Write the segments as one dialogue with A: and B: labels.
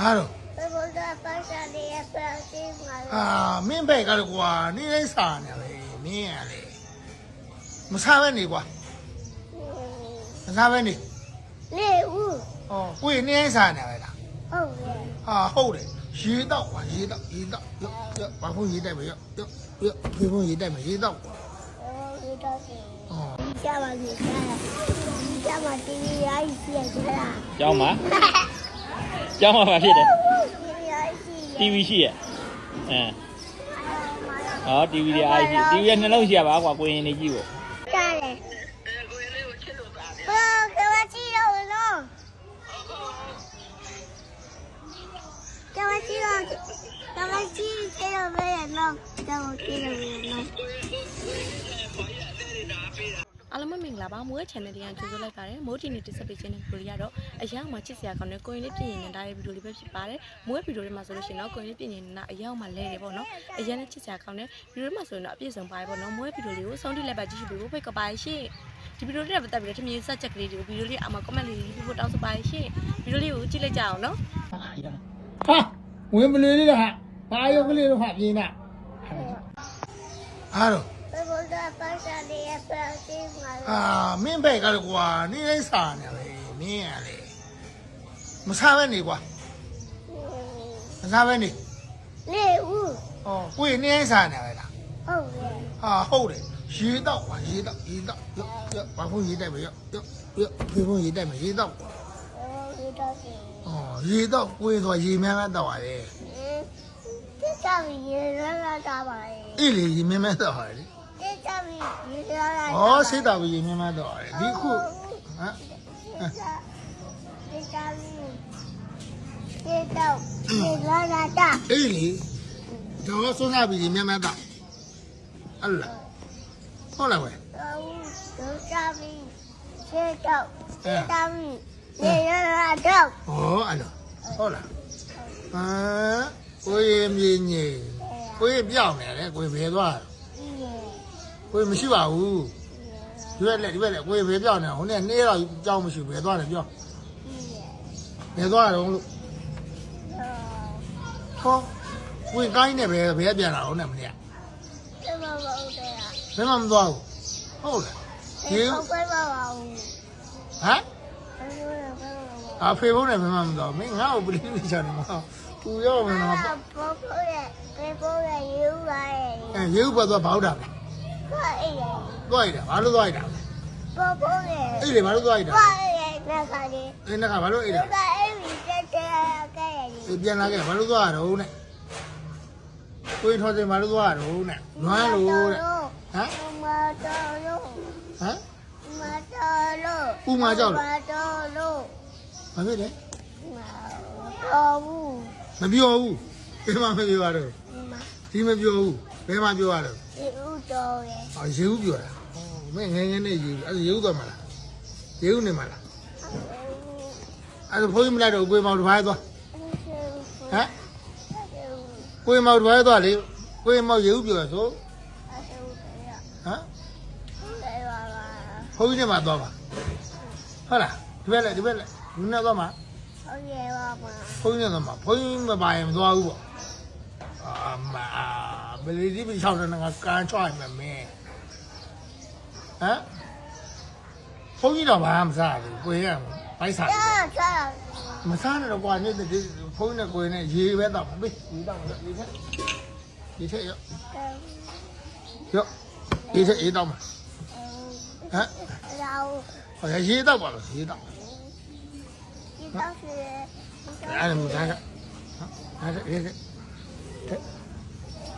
A: ဘာတော့
B: ဘယ်လိုလဲပတ်စံလေးရဲ့ပတ်စံမှာ
A: အာမင်းဘက်ကလည်းကွာနေတိုင်းစာနေပဲမင်းရလေမစားပဲနေကွာမစားပဲနေ
B: လေဦး
A: ဩကိုယ်နေတိုင်းစာနေပဲလား
B: ဟုတ်ရဲ့
A: ဟာဟုတ်တယ်ရေတော့ကွာရေတော့ရေတော့ရောရောဘာဖို့ရေတိုက်မရောရောရောဖေဖို့ရေတို က်မရေတော့ကွာ
B: ဒီတော့စီ
A: ဩ
B: ဒီကြပါလိမ့်မယ်ဒီကြပါတီးရိုက်စီရကြလား
C: ကျောင်းမှာကျောင်းမှာဘာဖြစ်တယ်
B: တီးရိုက်စီ
C: TV ရှိရဲ့အဲဟော TV တွေအားရှိ TV ရဲ့နှလုံးရှိရပါကွာကိုရင်နေကြည့်ဖို့
B: ကြားတယ်ဟိုကဝချီတော့နော်ကဝချီတော့ကဝချီကျေတော့ပဲနော်ကဝချီတော့ပဲနော်
D: အားလုံးပဲမင်္ဂလာပါမိုးရဲ့ channel လေးကကြိုဆိုလိုက်ပါတယ်မိုးဒီနေ့တက်ဆက်ပေးခြင်းတဲ့ဗီဒီယိုလေးကတော့အရောက်မှာချစ်စရာကောင်းတဲ့ကိုရင်လေးပြင်ရင်နေတာရဲ့ဗီဒီယိုလေးပဲဖြစ်ပါတယ်မိုးရဲ့ဗီဒီယိုလေးမှာဆိုလို့ရှိရင်တော့ကိုရင်လေးပြင်ရင်နေတာအရောက်မှာလဲတယ်ပေါ့နော်အရင်နဲ့ချစ်စရာကောင်းတဲ့ဗီဒီယိုလေးမှာဆိုရင်တော့အပြည့်စုံပါတယ်ပေါ့နော်မိုးရဲ့ဗီဒီယိုလေးကိုဆုံးထိလိုက်ပါကြည့်ရှုပေးဖို့ဖိတ်ကပါရှင့်ဒီဗီဒီယိုလေးနဲ့ပတ်သက်ပြီးတော့ထမင်းဆက်ချက်ကလေးတွေကိုဗီဒီယိုလေးအမှာ comment လေးရေးဖို့တောင်းဆိုပါရှင့်ဗီဒီယိုလေးကိုကြည့်လိုက်ကြအောင်နော်
A: ဟာဝင်မလေးလေးတော့ဟာဘာရောကလေးတော့ဟာပြင်းတာဟာတော့ အာမင်းဘက်ကလည်းကွာနေတိုင်းစာနေပဲမင်းရလေမစားပဲနေကွာမစားပဲနေ
B: လေဦး
A: ဩကိုယ်နေတိုင်းစာနေပဲလား
B: ဟုတ်ရဲ့
A: ဟာဟုတ်တယ်ရေတော့ကွာရေတော့ရေတော့ရောရောဘာဖို့ရေတိုက်မရောရောရောဖေဖို့ရေတိုက်မရေတော့ကွာ
B: ဒီတော့စီ
A: ဩရေတော့ကိုယ်ဆိုရေများများတော့ရတယ်
B: ဒီကြပြီရေရလာတာပါလေ
A: အေးလေရေများများတော့ရ တယ်
B: ဒီကြပြီရေရလာ
A: ဩစိတ်တော်ရေများများတော့ရတယ်ဒီခုဟမ်
B: ဒီကြပြီဒီတော့ရေရလာတာ
A: အေးလေတော့ဆွမ်းစားပြီးရေများများတော့အလားဟုတ်လားကွယ်
B: တော့ဒီကြပြီဒီတော့ဒီကြပြီရေရလာတော့
A: ဩအဲ့လိုဟုတ်လားအာကိုယ်ရေမြင်းကြီးကိုယ်ပြောင်းနေတယ်ကိုယ်ဘယ်သွား
B: ဒီရေ
A: ကိုယ်မရှိပါဘူးဒီဘက်လက်ဒီဘက်လက်ကိုယ်ဘယ်ပြောင်းနေဟိုနေ့နေ့တော့ကြောင်းမရှိဘယ်သွားလဲပြော
B: ဒီရေ
A: ဘယ်သွားတော့လို့ဟောကိုယ်ကိုင်းနေပဲဘယ်ပြန်လာတော့နဲ့မနေ့က
B: ဒီမှာမဟုတ်တယ်
A: ဘယ်မှမသွားဘူးဟုတ်လား
B: ဒီဟုတ်ပဲပါပါဦး
A: ဟမ်အာဖေဖုန်းနဲ့ဘယ်မှမသွားဘူးမင်းငါ့ကိုပလင်းနေချတယ်မဟုတ်ဘူးရောမင်းတော့
B: ဘောဘောရဲ့ဘေဘောရဲ့ယူလာရဲ့
A: အဲရေဥပတ်သွားဘောက်တာပဲ
B: ဘာအေးရဲ့
A: သွားရတာဘာလို့သွားရတာ
B: ဘောဘောရဲ့
A: အေးလေဘာလို့သွားရတာ
B: ဘာရဲ့ငါခါလေး
A: အေးနကဘာလို့အေး
B: ဒီ
A: တာ
B: ကအေးပြီးတက်တဲ့ကဲရဲ့
A: အေးပြန်လာခဲ့ဘာလို့သွားရတော့နဲ့ကိုယ်ထော်တယ်ဘာလို့သွားရတော့နဲ့နွားလို့တဲ့ဟမ်
B: မတော်လို့
A: ဟမ်
B: မတော်လို့
A: ဥမာကြောက်လို့
B: မတော်လို့
A: ဘာဖြစ်လဲ
B: မတော်ဘူး
A: မပြောဘူးဘယ်မှမပြောရတော့
B: မ
A: ဒီမပြောဘူး ဘယ်မှပြောရတော့
B: ဒီဥတော်ရဲ့
A: အော်ရေဦးပြောတာမင်းငယ်ငယ်နဲ့ရေဦးအဲ့ဒါရေဦးသွားမလားရေဦးနေမလားအဲ့ဒါဖုန်းမလိုက်တော့ကိုယ်မောင်တစ်ပါးသွားဟမ်ကိုယ်မောင်တစ်ပါးသွားလေကိုယ်မောင်ရေဦးပြောရဆိုဟမ်ဖုန်းကြီးနဲ့မှသွားပါဟုတ်လားဒီဘက်လက်ဒီဘက်လက်ဒီနဲ့သွားမှာ
B: ဟုတ်ရဲ့ပါမ
A: ဖုန်းကြီးနဲ့သွားမှာဖုန်းကြီးမပါရင်မသွားဘူးပေါ့အာမ ဘယ်လေးကြီးပြီးရောက်တဲ့ငါကန်ချွိုင်းမယ်မင်းဟမ်ဖုန်းကြီးတော့ဘာမှမစားဘူးကိုရံဘိုက်စားမစားနဲ့တော့ကွာနေ့တည်းဖုန်းနဲ့ကိုရံနဲ့ရေပဲတော့ပေးရေတော့ရေထက်ရေထက်ရောရောရေထက်ရေတော့မှာဟမ်ဟောရေတော့ပါလို့ရေတော့
B: ရေတော့ရေ
A: အဲ့ဒါမှဒါကဟာဒါကရေထက်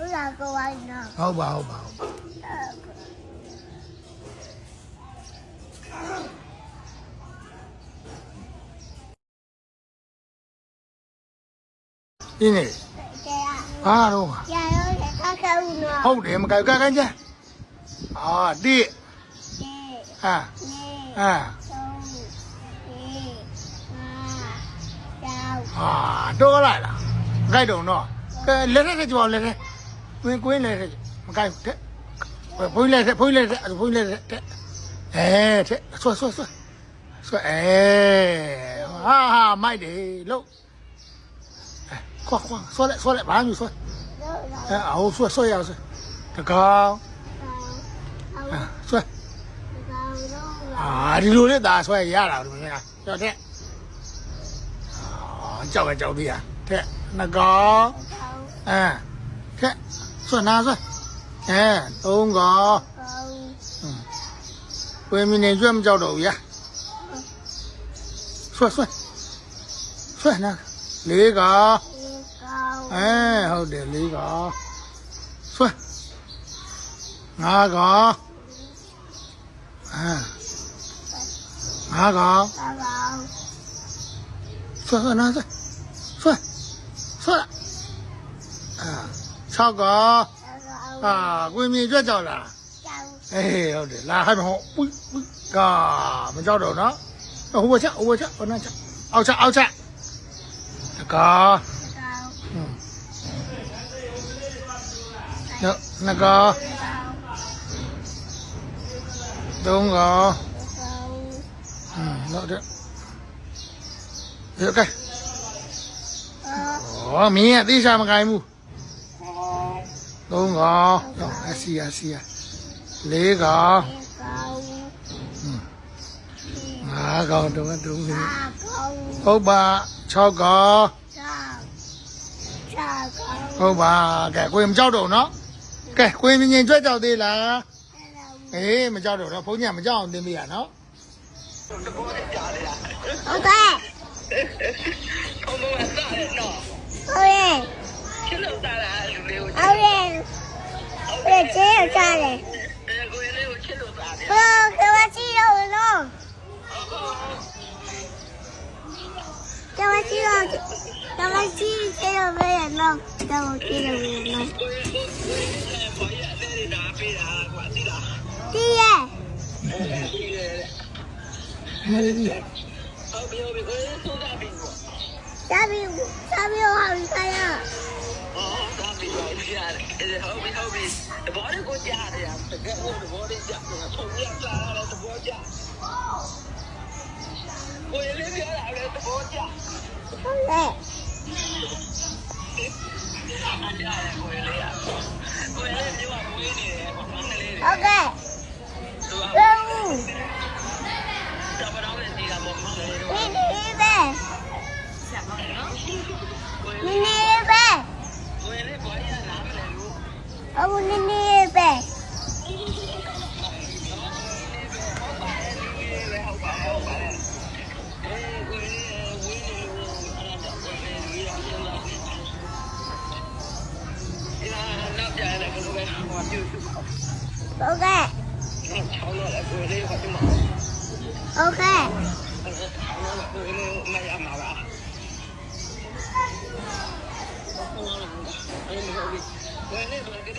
A: ဟုတ်လားကိုဝိုင်းနော်ဟုတ်ပါဟုတ်ပါဟုတ်ပါဒီနေ့
B: ကျေရ
A: အားတော့
B: ပါကျေရောကကဦးနော်
A: ဟုတ်တယ်မကကကန်ချာအာတိအာ
B: အာ
A: ဟာတော့လိုက်လားကြိုက်တော့နော်ကဲလက်ထက်ကြည့်ပါဦးလက်ထက် တွင်ကွင်းလဲတဲ့မကိုက်တဲ့ဘုန်းကြီးလဲတဲ့ဘုန်းကြီးလဲတဲ့ဘုန်းကြီးလဲတဲ့အဲတဲ့ဆွဆွဆွဆွအဲဟာဟာမိုက်တယ်လို့ခွာခွာဆွလဲဆွလဲဘာမျိုးဆွအဲအဟိုဆွဆွရဆွတကောင်ဆွအာဒီလိုလေးဒါဆွဲရတာလို့မြင်လားကြောက်တဲ့ကြောက်ပဲကြောက်သေးရတဲ့နှကောင်အဲတဲ့ rồi na rồi? Nè tôi không có. Ừ.
B: Quê mình
A: nên duyên giao đổi vậy, xuôi xuôi xuôi na lý có. Ê hầu để lý có.
B: Xuôi ngà
A: có. À. Ngà có. Xuôi na xuôi xuôi xuôi 6
B: ក
A: អាគួយមីကျွတ်ចោលလား
B: เอ
A: อဟုတ်တယ်လာဟိုက်မဟုတ်ပွိပွိကာမကြောက်တော့เนาะဟိုဘက်ချက်ဟိုဘက်ချက်ဟိုနာချက်အောက်ချက်အောက်ချက်တကားနော်နှကားသုံးကောင်းနော်တဲ့ဒီကဲအော်မင်းကသိချာမကိုင်းဘူး သုံးကောင်တော့အစီအစီလေးကောင်ငါးကောင်တော့တုံး
B: လေး
A: ဟုတ်ပါ6ကောင်ဟုတ်ပါကဲကိုရင်မကြောက်တော့နော်ကဲကိုရင်မြင်ကြွက်ကြောက်သေးလားအေးမကြောက်တော့နော်ဘုန်းကြီးကမကြောက်အောင်သင်ပေးရနော်
B: ဟုတ်ကဲ့ဘုန်းဘုန်းကစတ
E: ယ်နော်
B: ဟုတ်
E: ရဲ့ 去楼咋了？后面后
B: 面只有
D: 咋了？后面只
B: 有去？苹果，
E: 我
B: 苹果。
E: 大，苹果好漂亮。yani
B: the hobby hobby
E: the body go down ya the go the body
B: down the so
E: we are trying to the go down go you live your out the go down yeah Okay. Go. Mini về. Mini về ông
B: nên đi về.
E: Ok. Ok.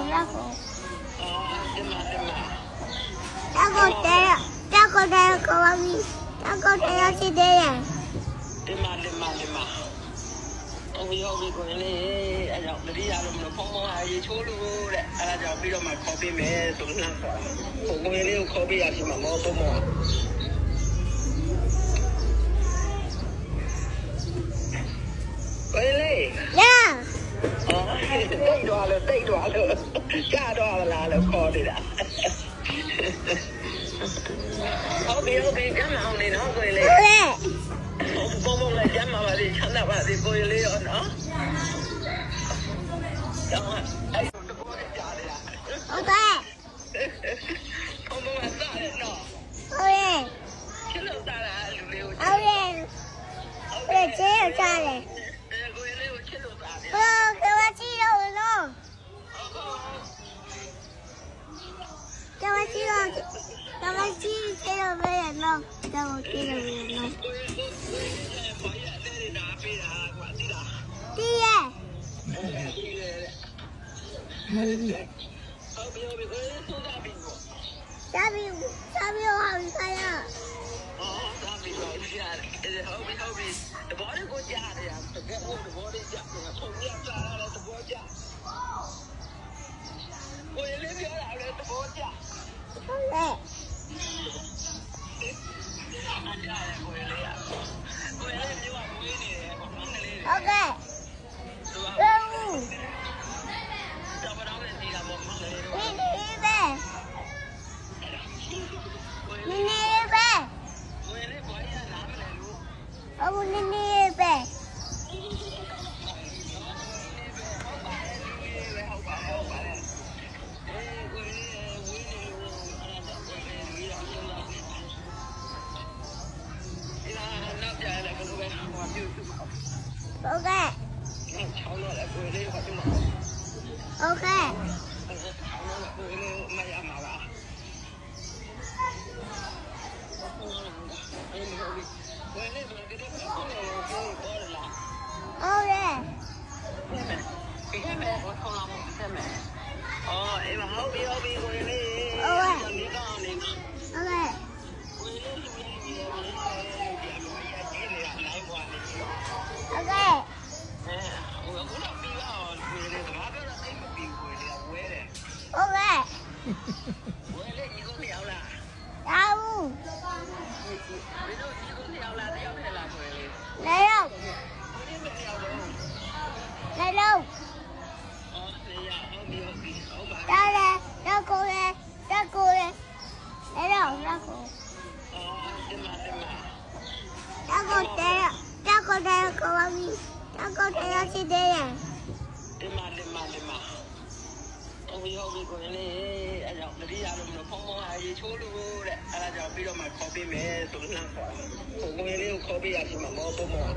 E: လေရောတော့
B: ကို
E: အော်ဒီမှာဒီမှာ
B: တော့ကိုတဲ့တော့ကိုတဲ့ကိုဝမီတော့ကိုတဲ့ရစီတဲ့ရ
E: ဒီမှာဒီမှာဒီမှာဟုတ်ပြီဟုတ်ပြီကိုလေအဲကြောင့်တတိယလို့မလို့ဖုံဖုံအရေးချိုးလို့တဲ့အဲဒါကြောင့်ပြီးတော့မှခေါ်ပေးမယ်ဆိုနှမ်းခေါ်တာကိုကိုလေးကိုခေါ်ပေးရစီမှာမောဖုံဖုံကိုလေ
B: ညာ
E: ဝအော် တိတ်တော့လို့တိတ်တော့လို့ကြာတော့လားလို့ခေါ်နေတာဟုတ်ပြီဟုတ်ပြီကျမ်းအောင်နေနော်ကိုယ်လေး
B: ဟုတ်လေ
E: ဘုံဘုံလည်းကျမ်းပါပါလေချမ်းသာပါစေကိုယ်လေးရောနော်ကျောင်းအဲ့တဘောကြားနေတာ
B: ဟုတ်ကဲ့
E: ဘုံဘုံကစားတယ်နော်
B: ဟုတ်လေ
E: ချစ်လို့စားတာလူလေးကို
B: ဟုတ်လေဟုတ်လေချေးချားလေ
E: ကိုယ်လေးကိုချစ်လို့စားတယ်
B: ဟိုကဝချီတော့နော်ကဝချီတော့ ကဝချီချေးတော့ပဲနော်တော့ကြည့်လို့ရနော်
E: ကိုယ်ကိုယ်ကိုယ်ဘာရ ဟောပြုစုပါ
B: ဟုတ်ကဲ့
E: ချောင်းတော့ကိုယ်လေးဟောပြုမှာ
B: ဟုတ်ကဲ့
E: ချောင်းတော့ကိုယ်လေးမရမှာပါအေးဟုတ်ပြီကိုယ်လေးဘယ်လိုဒီလိုကိုယ်လေးကိုပေါ်လာ
B: ဟုတ်လေ
E: ဒီကမဲ့ကိုထောင်းလာမှာဆက်မယ်အော်အေးမဟုတ်ပြီဟုတ်ပြီကိုယ်လေးဒီကောင်လေး
B: ဟုတ်ကဲ့
E: ကိုယ်လေးလူလေးကြီးလေးဒီအမေရကြီးနေတာလိုက်ပွားနေပြီ
B: ဟုတ်ကဲ့
E: အဲဟိုကလည်းပြီးတော့ကိုယ်လေးကဘာပြောတော့အိမ်မပြီးကိုယ်လေးကဝဲတယ်
B: ဟုတ်ကဲ့
E: ဝဲလေးကြီးကိုမရောက်လား
B: တောင်း
E: ဘယ်လိုကြီးကိုမရောက်လားတယောက်ထဲလားကိုယ်လေး
B: လေတော့
E: ဒီမရောက်တော့
B: လေတော့
E: အော် ဆေးရဟုတ်ပြီဟုတ်ပြီဟုတ်ပါ
B: တားလေတော့ကိုလေတော့ကိုလေလေတော့တော့ကို
E: အော်ဒီမှာဒီမှာ
B: တော့ကိုတဲ့တော့ကိုတဲ့ကိုပါပြီတော့ကိုတဲ့ရရှိသေးတယ်
E: ဒီမှာဒီမှာဒီမှာဟုတ်ပြီဟုတ်ပြီကိုယ်လေးအဲကြောင့်တတိယလို့မလို့ဖုံဖုံအရေးချိုးလို့တဲ့အဲဒါကြောင့်ပြီးတော့မှခေါ်ပေးမယ်ဆိုလှမ်းခေါ်တယ်ကိုယ်လေးကိုခေါ်ပေးရရှိမှာမဟုတ်ဘူးမော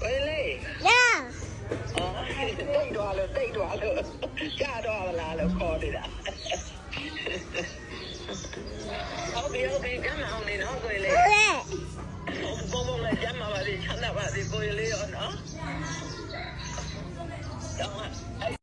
E: ကိုယ်လေး
B: ညာ
E: အော် တိတ်တော့လို့တိတ်တော့လို့ကြာတော့လားလို့ခေါ်နေတာဟုတ်ပြီဟုတ်ပြီကျမ်းအောင်နေနော်ကိုယ်လေး
B: ဟုတ်လေ
E: ဘုံဘုံလည်းကျမ်းပါပါလေ